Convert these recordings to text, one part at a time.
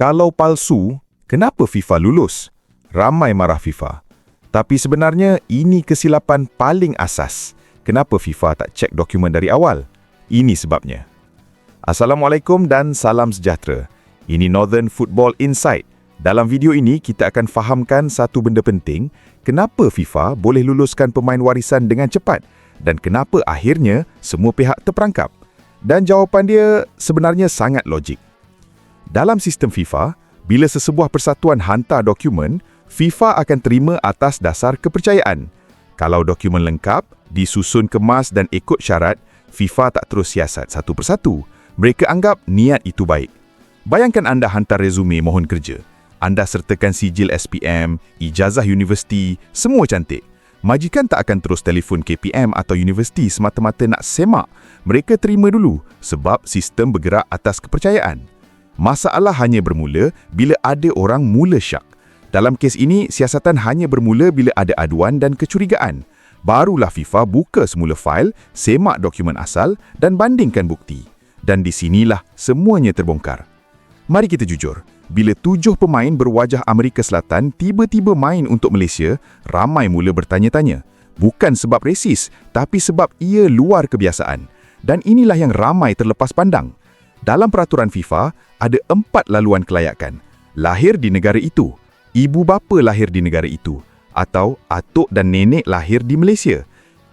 Kalau palsu, kenapa FIFA lulus? Ramai marah FIFA. Tapi sebenarnya ini kesilapan paling asas. Kenapa FIFA tak cek dokumen dari awal? Ini sebabnya. Assalamualaikum dan salam sejahtera. Ini Northern Football Insight. Dalam video ini kita akan fahamkan satu benda penting, kenapa FIFA boleh luluskan pemain warisan dengan cepat dan kenapa akhirnya semua pihak terperangkap. Dan jawapan dia sebenarnya sangat logik. Dalam sistem FIFA, bila sesebuah persatuan hantar dokumen, FIFA akan terima atas dasar kepercayaan. Kalau dokumen lengkap, disusun kemas dan ikut syarat, FIFA tak terus siasat satu persatu. Mereka anggap niat itu baik. Bayangkan anda hantar resume mohon kerja. Anda sertakan sijil SPM, ijazah universiti, semua cantik. Majikan tak akan terus telefon KPM atau universiti semata-mata nak semak. Mereka terima dulu sebab sistem bergerak atas kepercayaan. Masalah hanya bermula bila ada orang mula syak. Dalam kes ini, siasatan hanya bermula bila ada aduan dan kecurigaan. Barulah FIFA buka semula fail, semak dokumen asal dan bandingkan bukti. Dan di sinilah semuanya terbongkar. Mari kita jujur, bila tujuh pemain berwajah Amerika Selatan tiba-tiba main untuk Malaysia, ramai mula bertanya-tanya. Bukan sebab resis, tapi sebab ia luar kebiasaan. Dan inilah yang ramai terlepas pandang. Dalam peraturan FIFA, ada empat laluan kelayakan. Lahir di negara itu, ibu bapa lahir di negara itu, atau atuk dan nenek lahir di Malaysia.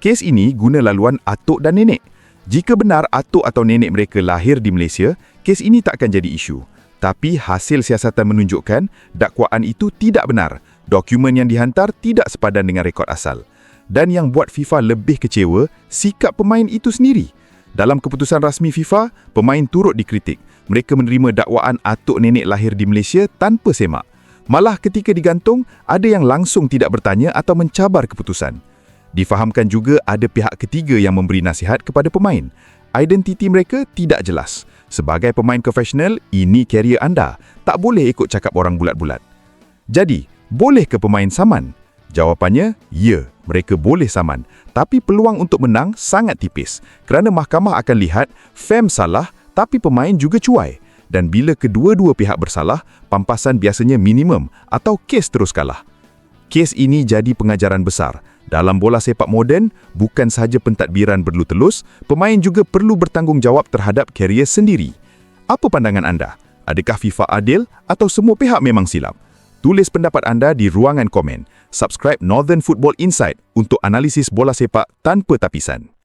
Kes ini guna laluan atuk dan nenek. Jika benar atuk atau nenek mereka lahir di Malaysia, kes ini tak akan jadi isu. Tapi hasil siasatan menunjukkan dakwaan itu tidak benar. Dokumen yang dihantar tidak sepadan dengan rekod asal. Dan yang buat FIFA lebih kecewa, sikap pemain itu sendiri. Dalam keputusan rasmi FIFA, pemain turut dikritik. Mereka menerima dakwaan atuk nenek lahir di Malaysia tanpa semak. Malah ketika digantung, ada yang langsung tidak bertanya atau mencabar keputusan. Difahamkan juga ada pihak ketiga yang memberi nasihat kepada pemain. Identiti mereka tidak jelas. Sebagai pemain profesional, ini karier anda. Tak boleh ikut cakap orang bulat-bulat. Jadi, boleh ke pemain saman? Jawapannya, ya, mereka boleh saman. Tapi peluang untuk menang sangat tipis kerana mahkamah akan lihat FAM salah tapi pemain juga cuai. Dan bila kedua-dua pihak bersalah, pampasan biasanya minimum atau kes terus kalah. Kes ini jadi pengajaran besar. Dalam bola sepak moden, bukan sahaja pentadbiran berlu telus, pemain juga perlu bertanggungjawab terhadap karier sendiri. Apa pandangan anda? Adakah FIFA adil atau semua pihak memang silap? Tulis pendapat anda di ruangan komen. Subscribe Northern Football Insight untuk analisis bola sepak tanpa tapisan.